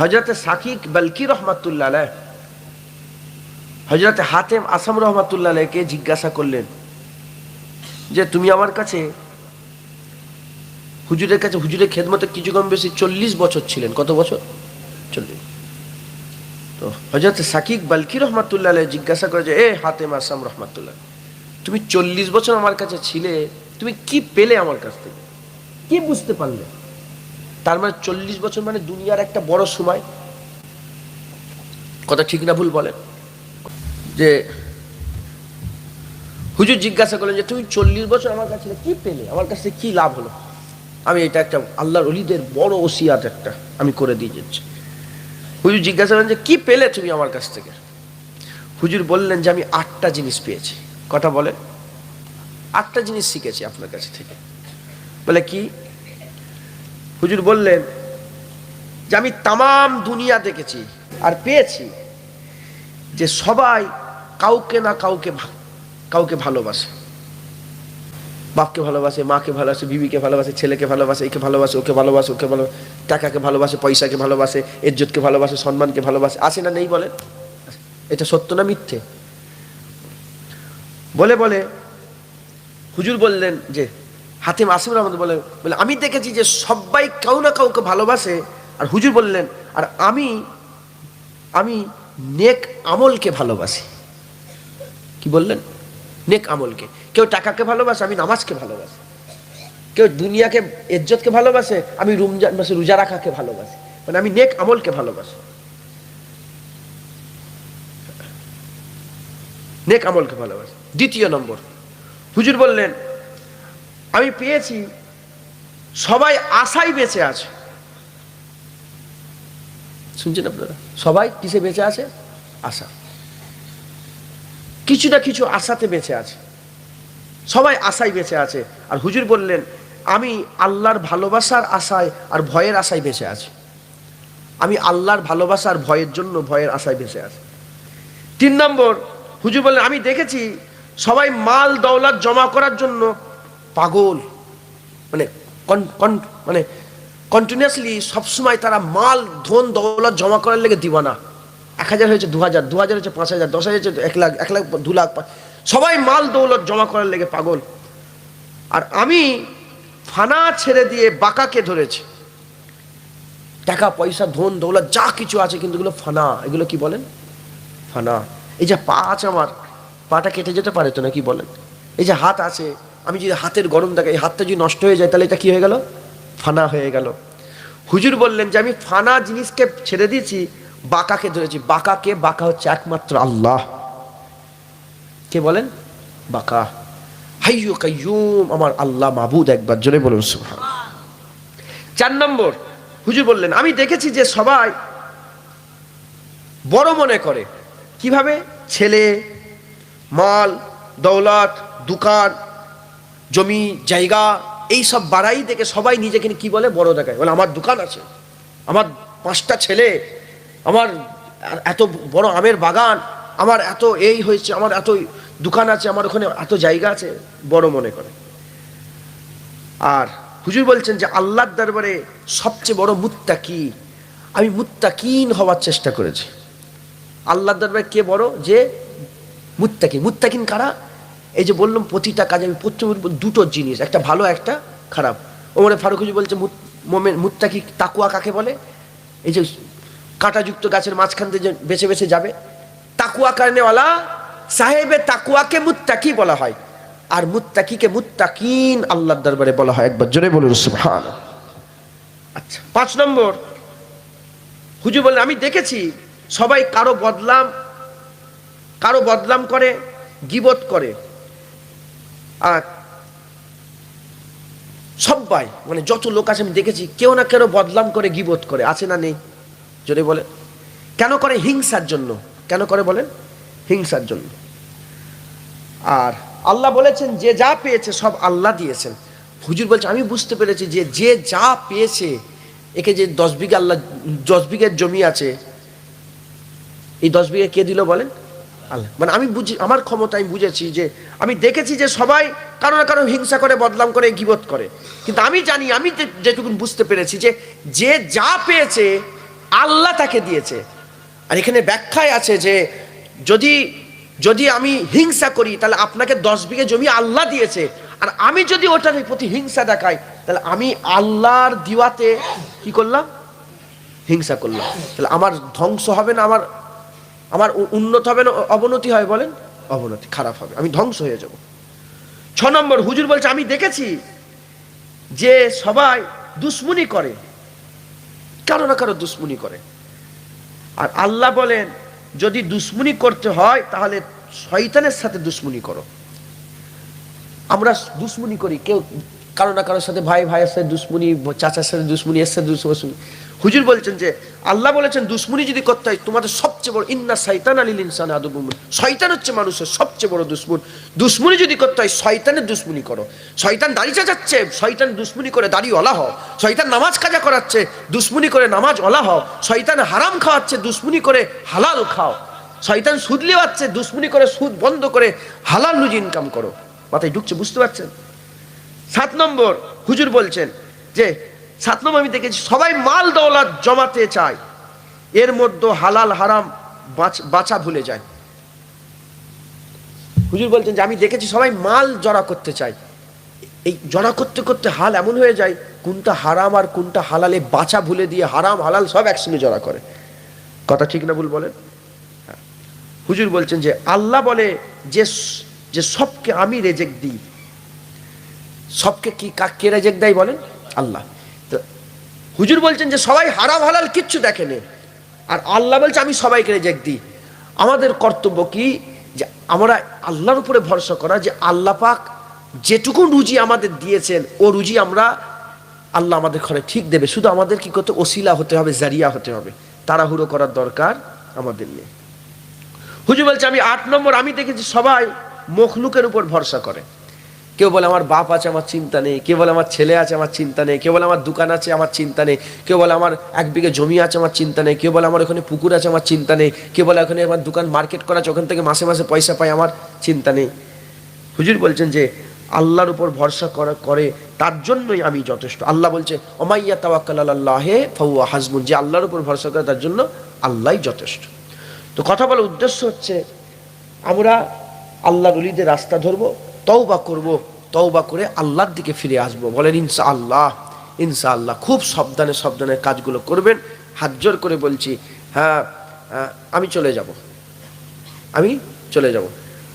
হজরতে সাকিক বালকি রহমাতুল্লাহ হজরতে হাতেম আসাম রহমাতুল্লাহ আলাইহকে জিজ্ঞাসা করলেন যে, তুমি আমার কাছে হুজুরের কাছে, হুজুরের খেদমতে কিছু কম বেশি চল্লিশ বছর ছিলেন। কত বছর? চল্লিশ। তো হজরত সাকিক বালকি রহমাতুল্লাহ জিজ্ঞাসা করে যে, এ হাতেম আসাম রহমাতুল্লাহ, তুমি চল্লিশ বছর আমার কাছে ছিলে, তুমি কি পেলে আমার কাছ থেকে? কি বুঝতে পারলে? তার মানে চল্লিশ বছর মানে দুনিয়ার একটা বড় সময়। কথা ঠিক না ভুল বলেন। যে হুজুর জিজ্ঞাসা করলেন যে, তুমি চল্লিশ বছর আমার কাছে কি পেলে? আমার কাছ কি লাভ হলো? আমি এটা একটা আল্লাহর অলিদের বড় ওসিয়াত একটা আমি করে দিয়ে যাচ্ছি। হুজুর জিজ্ঞাসা করলেন যে, কি পেলে তুমি আমার কাছ থেকে? হুজুর বললেন যে, আমি আটটা জিনিস পেয়েছি। কথা বলে আটটা জিনিস শিখেছি আপনার কাছ থেকে। বলে কি? হুজুর বললেন যে আমি তাম দুনিয়া দেখেছি আর পেয়েছি যে সবাই কাউকে না কাউকে কাউকে ভালোবাসে। বাপকে ভালোবাসে, মাকে ভালোবাসে, বিবিকে ভালোবাসে, ছেলেকে ভালোবাসে, একে ভালোবাসে, ওকে ভালোবাসে, ওকে ভালো টাকাকে ভালোবাসে, পয়সাকে ভালোবাসে, ইজ্জতকে ভালোবাসে, সম্মানকে ভালোবাসে। আসে না নেই বলেন এটা সত্য না মিথ্যে? বলে বলে, হুজুর বললেন যে হাতিম আসিম রহমদ বলে বলে, আমি দেখেছি যে সবাই কেউ না কাউকে ভালোবাসে। আর হুজুর বললেন, আর আমি আমি নেক আমলকে ভালোবাসি। কি বললেন? নেক আমলকে। কেউ টাকাকে ভালোবাসে, আমি নামাজকে ভালোবাসি। কেউ দুনিয়াকে, ইজ্জতকে ভালোবাসে, আমি রমজান মাসে রোজা রাখাকে ভালোবাসি। মানে আমি নেক আমলকে ভালোবাসি। নেক আমলকে ভালোবাসি। দ্বিতীয় নম্বর। হুজুর বললেন আমি পেয়েছি। সবাই আশাই বেঁচে আছে। শুনছেন আপনারা? সবাই কিসে বেঁচে আছে? আশা। কিছু না কিছু আশাতে বেঁচে আছে। সবাই আশায় বেঁচে আছে। আর হুজুর বললেন আমি আল্লাহর ভালোবাসার আশায় আর ভয়ের আশায় বেঁচে আছি। আমি আল্লাহর ভালোবাসার ভয়ের জন্য ভয়ের আশায় বেঁচে আছি। তিন নম্বর হুজুর বললেন আমি দেখেছি সবাই মাল দৌলত জমা করার জন্য পাগল। মানে মানে কন্টিনিউয়াসলি সবসময় তারা মাল, ধন, দৌলত জমা করার লেগে দিবানা। এক হাজার হয়েছে দু হাজার দু হাজার হয়েছে পাঁচ হাজার, দশ হাজার হয়েছে এক লাখ এক লাখ, দু লাখ সবাই মাল, দৌলত জমা করার লেগে পাগল। আর আমি ফানা ছেড়ে দিয়ে বাঁকাকে ধরেছি। টাকা, পয়সা, ধন, দৌলত, যা কিছু আছে কিন্তু এগুলো ফানা। এগুলো কি বলেন? ফানা। এই যে পা আছে আমার, পাটা কেটে যেতে পারে তো না কি বলেন? এই যে হাত আছে আমি যদি হাতের গরম থাকে এই হাতটা যদি নষ্ট হয়ে যায়, তাহলে এটা কি হয়ে গেল? ফানা হয়ে গেল। হুজুর বললেন যে, আমি ফানা জিনিসকে ছেড়ে দিয়েছি, বাঁকাকে ধরেছি। বাঁকাকে, বাঁকা হচ্ছে একমাত্র আল্লাহ। কে বলেন? বাঁকা। হাইয়ু কাইয়ুম, আমার আল্লাহ মাবুদ একবার, জোরে বলুন, সুবহান। চার নম্বর, হুজুর বললেন, আমি দেখেছি যে সবাই বড় মনে করে। কীভাবে? ছেলে, মাল, দৌলত, দোকান জমি, জায়গা, এই সব বাড়াই দেখে সবাই নিজেকে কি বলে? বড় দেখায়। বলে, আমার দোকান আছে। আমার পাঁচটা ছেলে, আমার এত বড় আমের বাগান, আমার এত এই হয়েছে, আমার এত দোকান আছে, আমার ওখানে এত জায়গা আছে। বড় মনে করে। আর হুজুর বলছেন যে, আল্লাহর দরবারে সবচেয়ে বড় মুত্তা কি আমি মুত্তাকিন হওয়ার চেষ্টা করেছি। আল্লাহর দরবারে কে বড়? যে মুত্তাকি। মুত্তাকিন কারা? এই যে বললাম প্রতিটা কাজে, আমি প্রথম দুটো জিনিস, একটা ভালো, একটা খারাপ। ওমরে ফারুক হুজুর বলছে মোমেন মুত্তাকি তাকুয়া কাকে বলে? এই যে কাঁটাযুক্ত গাছের মাঝখান দিয়ে বেছে বেছে যাবে। তাকুয়া কারণেওয়ালা সাহেবে তাকুয়াকে মুত্তাকি বলা হয়। আর মুত্তাকিকে মুত্তাকিন আল্লাহর দরবারে বলা হয়। একবার জোরে বলুন সুবহান আচ্ছা পাঁচ নম্বর। হুজুর বললেন, আমি দেখেছি, সবাই কারও বদলাম কারও বদলাম করে, গিবত করে। আর সবাই মানে যত লোক আছে আমি দেখেছি, কেউ না কেন বদলাম করে গিবোধ করে, আছে না নেই? যদি বলে, কেন করে হিংসার জন্য? কেন করে বলেন হিংসার জন্য। আর আল্লাহ বলেছেন, যে যা পেয়েছে সব আল্লাহ দিয়েছেন। হুজুর বলছে, আমি বুঝতে পেরেছি যে যে যা পেয়েছে, একে যে দশ বিঘা আল্লাহ, দশ বিঘের জমি আছে, এই দশ বিঘা কে দিল বলেন? আল্লাহ। মানে আমি বুঝি, আমার ক্ষমতা আমি বুঝেছি যে, আমি দেখেছি যে সবাই কারও না কারও হিংসা করে বদলাম করে, গিবত করে। কিন্তু আমি জানি, আমি যে- যেটুকুন বুঝতে পেরেছি যে যে যা পেয়েছে, আল্লাহ তাকে দিয়েছে। আর এখানে ব্যাখ্যায় আছে যে, যদি যদি আমি হিংসা করি, তাহলে আপনাকে দশ বিঘে জমি আল্লাহ দিয়েছে। আর আমি যদি ওটার প্রতি হিংসা দেখাই, তাহলে আমি আল্লাহর দিওয়াতে কি করলাম? হিংসা করলাম। তাহলে আমার ধ্বংস হবে না, আমার আমার উন্নত হবে না, অবনতি হয় বলেন? অবনতি, খারাপ হবে, আমি ধ্বংস হয়ে যাব। ছ নম্বর, হুজুর বলছে, আমি দেখেছি যে সবাই দুশ্মনী করে। কারও না কারও দুশ্মনী করে। আর আল্লাহ বলেন, যদি দুশ্মনী করতে হয়, তাহলে শয়তানের সাথে দুশ্মনী করো। আমরা দুশ্মনী করি, কেউ কারও না কারোর সাথে ভাই, ভাইয়ের সাথে দুশ্মনী, চাচার সাথে দুশ্মনী, এর সাথে দুশ্মনী। হুজুর বলছেন যে, আল্লাহ বলেছেন, দুশ্মনী যদি করতে হয়, তোমাদের সবচেয়ে বড়, ইন্না শয়তান আলিল ইনসান আদবুম শয়তান হচ্ছে মানুষের সবচেয়ে বড় দুশ্মন। দুশ্মনী যদি করতে হয়, শয়তানের দুশ্মনী করো। শয়তান দাড়ি চাচাচ্ছে শয়তান দুশ্মনী করে দাড়ি অলা হও। শয়তান নামাজ কাজা করাচ্ছে, দুশ্মনী করে নামাজ অলা হও। শয়তান হারাম খাওয়াচ্ছে, দুশ্মনী করে হালাল খাও। শয়তান সুদ লেওয়াচ্ছে, দুশ্মনী করে সুদ বন্ধ করে হালাল রুজি ইনকাম করো। মাথায় ঢুকছে, বুঝতে পারছেন? সাত নম্বর, হুজুর বলছেন যে সাত আমি দেখেছি, সবাই মাল দৌলত জমাতে চায়। এর মধ্যে হালাল হারাম বাছা ভুলে যায়। হুজুর বলছেন যে, আমি দেখেছি সবাই মাল জড়া করতে চায়। এই জড়া করতে করতে হাল এমন হয়ে যায়, কোনটা হারাম আর কোনটা হালালে বাছা ভুলে দিয়ে হারাম, হালাল সব একসঙ্গে জড়া করে। কথা ঠিক না ভুল বলেন? হ্যাঁ। হুজুর বলছেন যে, আল্লাহ বলে যে যে সবকে আমি রেজেক দিই। সবকে কি, কাকে রেজেক দেয় বলেন? আল্লাহ। হুজুর বলছেন যে সবাই হারাম হালাল কিচ্ছু দেখেনি। আর আল্লাহ বলছে, আমি সবাইকে রেজেক দিই। আমাদের কর্তব্য কি? যে আমরা আল্লাহর উপরে ভরসা করা যে আল্লাহ পাক যেটুকু রুজি আমাদের দিয়েছেন, ও রুজি আমরা আল্লাহ আমাদের ঘরে ঠিক দেবে। শুধু আমাদের কি করতে ওসিলা হতে হবে, জারিয়া হতে হবে। তাড়াহুড়ো করার দরকার আমাদের নেই। হুজুর বলছে, আমি আট নম্বর, আমি দেখেছি সবাই মখলুকের উপর ভরসা করে। কেউ বলে আমার বাপ আছে, আমার চিন্তা নেই। কেউ বলে আমার ছেলে আছে, আমার চিন্তা নেই। কেউ বলে আমার দোকান আছে, আমার চিন্তা নেই। কেউ বলে আমার এক বিঘে জমি আছে, আমার চিন্তা নেই। কেউ বলে আমার ওখানে পুকুর আছে, আমার চিন্তা নেই। কেউ বলে ওখানে আমার দোকান মার্কেট করা আছে, ওখান থেকে মাসে মাসে পয়সা পাই আমার চিন্তা নেই। হুজুর বলছেন যে, আল্লাহর উপর ভরসা করা করে, তার জন্যই আমি যথেষ্ট। আল্লাহ বলছে, ওমাইয়া তাওয়াক্কাল আল্লাহে ফাউয়া হাসবুন যে আল্লাহর উপর ভরসা করে, তার জন্য আল্লাহই যথেষ্ট। তো কথা বলার উদ্দেশ্য হচ্ছে, আমরা আল্লাহর অলিদের রাস্তা ধরবো তওবা করব, তওবা করে আল্লাহর দিকে ফিরে আসব। বলেন ইনসা আল্লাহ ইনসা আল্লাহ খুব সাবধানে সাবধানে কাজগুলো করবেন। হাত জোর করে বলছি হ্যাঁ আমি চলে যাব। আমি চলে যাব।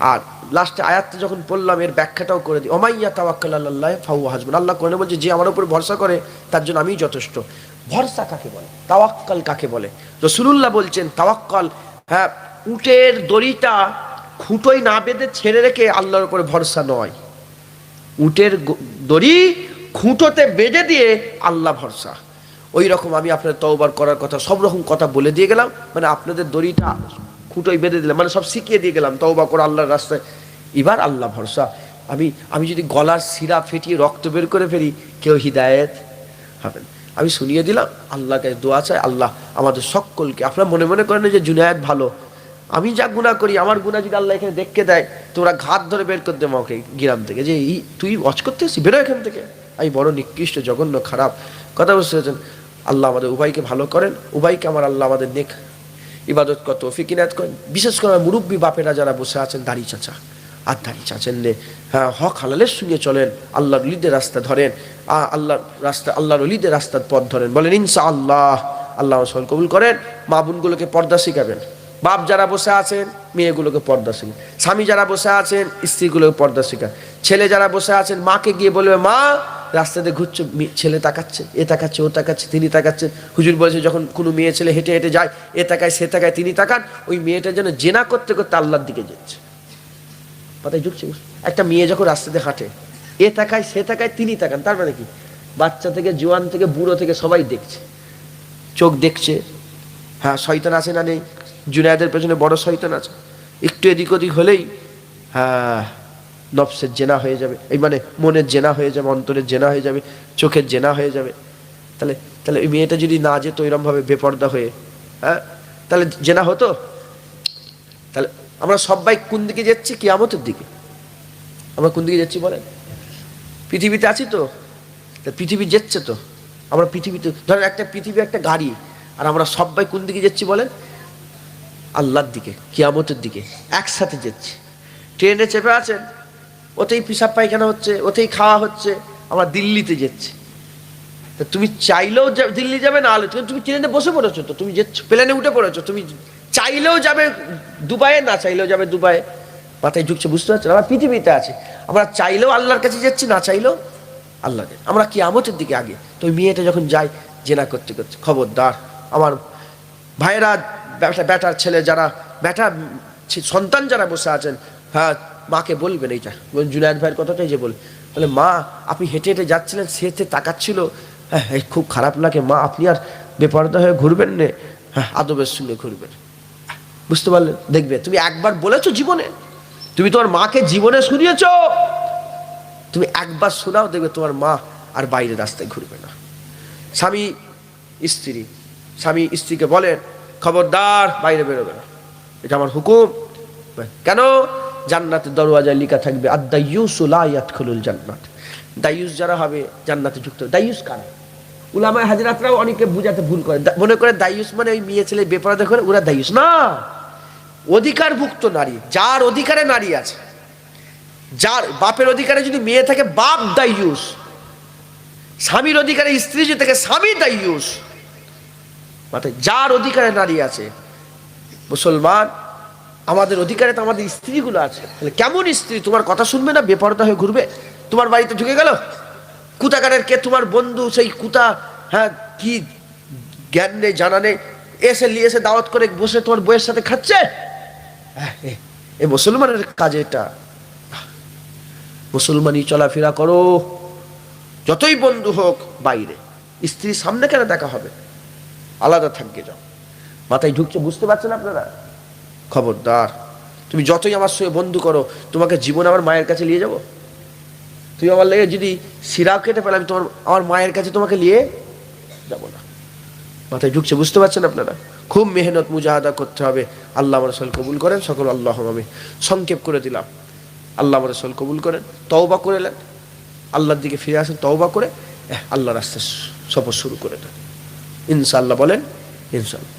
আর লাস্টে আয়াতটা যখন পড়লাম, এর ব্যাখ্যাটাও করে দিই। ওমাইয়া তাওয়াক্কাল আল্লাহ ফাউ হাসবুন আল্লাহ কোরআনে বলছে, যে আমার উপর ভরসা করে, তার জন্য আমি যথেষ্ট। ভরসা কাকে বলে? তাওয়াক্কাল কাকে বলে? রসুলুল্লাহ বলছেন, তাওয়াক্কাল হ্যাঁ উটের দড়িটা খুঁটোয় না বেঁধে ছেড়ে রেখে আল্লাহর উপরে ভরসা নয়। উটের দড়ি খুঁটোতে বেঁধে দিয়ে আল্লাহ ভরসা। ওই রকম আমি আপনার তওবার করার কথা, সব রকম কথা বলে দিয়ে গেলাম। মানে আপনাদের দড়িটা খুঁটোয় বেঁধে দিলাম মানে সব শিখিয়ে দিয়ে গেলাম, তওবা করে আল্লাহর রাস্তায়। এবার আল্লাহ ভরসা। আমি আমি যদি গলার শিরা ফেটিয়ে রক্ত বের করে ফেলি, কেউ হিদায়েত হবেন আমি শুনিয়ে দিলাম আল্লাহকে দোয়া চাই, আল্লাহ আমাদের সকলকে, আপনারা মনে মনে করেন যে জুনায়েত ভালো আমি যা গুণা করি, আমার গুণা যদি আল্লাহ এখানে দেখতে দেয় তোমরা ঘাত ধরে বের করতে আমাকে গ্রাম থেকে। যে ই, তুই ওয়াচ করতে এসছি বেরো এখান থেকে। আমি বড় নিকৃষ্ট, জঘন্য, খারাপ। কথা বুঝতে আল্লাহ আমাদের উভয়কে ভালো করেন, উভয়কে আমার আল্লাহ আমাদের নেক। ইবাদত কত ফিকিনাত করেন। বিশেষ করে মুরব্বী বাপেরা যারা বসে আছেন, দাড়ি চাচা, আর দাড়ি চাচেন নে। হ্যাঁ হক হালালের সঙ্গে চলেন, আল্লাহর অলিদের রাস্তা ধরেন আল্লাহর রাস্তা, আল্লাহর অলিদের রাস্তার পথ ধরেন। বলেন ইনসা আল্লাহ আল্লাহ কবুল করেন, মা বোনগুলোকে পর্দা শিখাবেন। বাপ যারা বসে আছেন, মেয়েগুলোকে পর্দা শিখান। স্বামী যারা বসে আছেন, স্ত্রীগুলোকে পর্দা শিখান। ছেলে যারা বসে আছেন, মাকে গিয়ে বলবে, মা, রাস্তাতে ঘুরছে ছেলে তাকাচ্ছে, এ তাকাচ্ছে, ও তাকাচ্ছে, তিনি তাকাচ্ছেন হুজুর বলছে, যখন কোনো মেয়ে ছেলে হেঁটে হেঁটে যায়, এ তাকায়, সে তাকায়, তিনি তাকান, ওই মেয়েটা যেন জেনা করতে করতে আল্লাহর দিকে যাচ্ছে। কথায় ঢুকছে একটা মেয়ে যখন রাস্তাতে হাঁটে, এ তাকায়, সে তাকায়, তিনি তাকান, তার মানে কি? বাচ্চা থেকে, জোয়ান থেকে, বুড়ো থেকে সবাই দেখছে। চোখ দেখছে হ্যাঁ শয়তান আছে না নেই জুনায়দের পেছনে বড় শয়তান আছে। একটু এদিক ওদিক হলেই হ্যাঁ নফসের জেনা হয়ে যাবে। এই মানে মনের জেনা হয়ে যাবে, অন্তরের জেনা হয়ে যাবে, চোখের জেনা হয়ে যাবে। তাহলে তাহলে ওই মেয়েটা যদি না যেত এরমভাবে বেপর্দা হয়ে হ্যাঁ তাহলে জেনা হতো? তাহলে আমরা সবাই কোন দিকে যাচ্ছি? কিয়ামতের দিকে। আমরা কোন দিকে যাচ্ছি বলেন? পৃথিবীতে আছি তো। পৃথিবী যাচ্ছে তো। আমরা পৃথিবীতে, ধরেন একটা পৃথিবী, একটা গাড়ি, আর আমরা সবাই কোন দিকে যাচ্ছি বলেন? আল্লাহর দিকে, কিয়ামতের দিকে একসাথে যাচ্ছি। ট্রেনে চেপে আছেন, ওতেই পিসাব পায়খানা হচ্ছে, ওতেই খাওয়া হচ্ছে, আমরা দিল্লিতে যাচ্ছি। তা তুমি চাইলেও দিল্লি যাবে না হলে, তুমি তুমি ট্রেনে বসে পড়েছো তো, তুমি যে প্লেনে উঠে পড়েছো, তুমি চাইলেও যাবে দুবাইয়ে, না চাইলেও যাবে দুবাইয়ে। মাথায় ঢুকছে বুঝতে পারছ আমরা পৃথিবীতে আছে, আমরা চাইলেও আল্লাহর কাছে যাচ্ছি, না চাইলেও আল্লাহ আমরা কি আমতের দিকে আগে, তো মেয়েটা যখন যায়, জেনা করতে করতে, খবরদার, আমার ভাইয়েরা বেটা বেটার ছেলে যারা, বেটা সন্তান যারা বসে আছেন হ্যাঁ মাকে বলবেন এইটা, জুনায়দ ভাইয়ের কথাটাই যে বল, বলে, মা, আপনি হেঁটে হেঁটে যাচ্ছিলেন, সে হেঁটে তাকাচ্ছিল। হ্যাঁ খুব খারাপ লাগে, মা, আপনি আর বেপরদা হয়ে ঘুরবেন না হ্যাঁ আদবের সঙ্গে ঘুরবেন। বুঝতে পারলেন? দেখবে, তুমি একবার বলেছ জীবনে, তুমি তোমার মাকে জীবনে শুনিয়েছ, তুমি একবার শোনাও, দেখবে তোমার মা আর বাইরে রাস্তায় ঘুরবে না। স্বামী, স্ত্রী, স্বামী, স্ত্রীকে বলেন খবরদার, বাইরে বেরোবে না। এটা আমার হুকুম। কেন? জান্নাতের দরওয়াজায় লেখা থাকবে আর দাইয়ুস ইয়াদখুলুল জান্নাত। দাইয়ুস যারা হবে, জান্নাতে যুক্ত দাইয়ুস কারা? উলামায় হাজরাতরাও অনেকে বুঝাতে ভুল করে। মনে করে দাইয়ুস মানে ওই মেয়ে ছেলে বেপরাদা করে ওরা দাইয়ুস না। অধিকারভুক্ত নারী, যার অধিকারে নারী আছে, যার বাপের অধিকারে যদি মেয়ে থাকে, বাপ দাইয়ুস। স্বামীর অধিকারে স্ত্রী যদি থাকে, স্বামী দাইয়ুস। মাথায় যার অধিকারে নারী আছে মুসলমান আমাদের অধিকারে তো আমাদের স্ত্রীগুলো আছে। তাহলে কেমন স্ত্রী? তোমার কথা শুনবে না বেপরদা হয়ে ঘুরবে। তোমার বাড়িতে ঢুকে গেল? কুতাগারের কে? তোমার বন্ধু সেই কুতা হ্যাঁ কি জ্ঞান নেই জানা নেই এসে নিয়ে এসে দাওয়াত করে বসে তোমার বইয়ের সাথে খাচ্ছে? হ্যাঁ, এ- মুসলমানের কাজ এটা। মুসলমানই চলাফেরা করো যতই বন্ধু হোক বাইরে স্ত্রীর সামনে কেন দেখা হবে? আলাদা থাকবে যাও মাথায় ঢুকছে বুঝতে পারছেন আপনারা? খবরদার। তুমি যতই আমার সঙ্গে বন্ধু করো তোমাকে জীবন আমার মায়ের কাছে নিয়ে যাব? তুমি আমার লেগে যদি সিরাপ কেটে পেলে আমি তোমার আমার মায়ের কাছে তোমাকে নিয়ে যাব না। মাথায় ঢুকছে বুঝতে পারছেন আপনারা? খুব মেহনত মুজাহাদা করতে হবে। আল্লাহ রসল কবুল করেন সকল আল্লাহ আমি সংক্ষেপ করে দিলাম। আল্লাহ রসল কবুল করেন তওবা করে নেন। আল্লাহর দিকে ফিরে আসেন তওবা করে এহ, আল্লাহ রাস্তা সফর শুরু করে দেন। ইনশাল্লাহ বলেন ইনশাল্লাহ